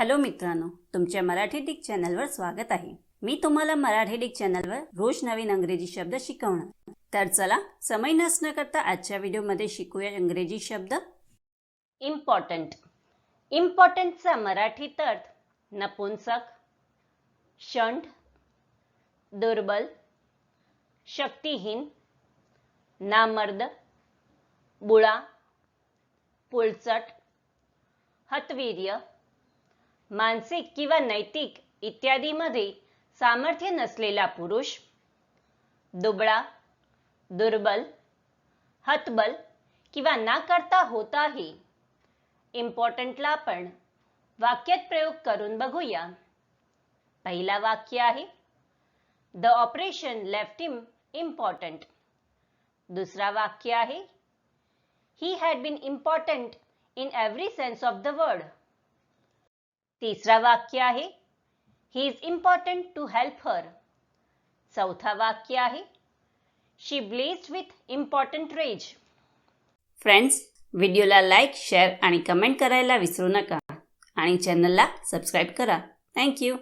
Hello मित्रांनो तुमच्या Marathi Dick चॅनलवर स्वागत आहे. मी तुम्हाला मराठी डिक चॅनलवर रोज नवीन अंग्रेजी शब्द शिकवणार. तर चला समय नसणं करता आजच्या व्हिडिओमध्ये शिकूया इंग्रजी शब्द. इम्पॉर्टंट इम्पॉर्टंटचा मराठीत अर्थ नपुंसक शंठ दुर्बल शक्तिहीन नामर्द बुळा पुळचट हतवीर्य मानसिक किंवा नैतिक इत्यादीमध्ये सामर्थ्य नसलेला पुरुष दुबळा दुर्बल हतबल किंवा ना करता होताही इम्पॉर्टंटला आपण वाक्यात प्रयोग करून बघूया. पहिला वाक्य आहे the operation left him important. दुसरा वाक्य आहे he had been important in every sense of the word. तिसरा वाक्य आहे. He is important to help her चौथा वाक्य आहे. She blessed with important rage friends व्हिडिओला लाईक शेअर आणि कमेंट करायला विसरू नका. आणि चॅनलला सबस्क्राईब करा. थँक्यू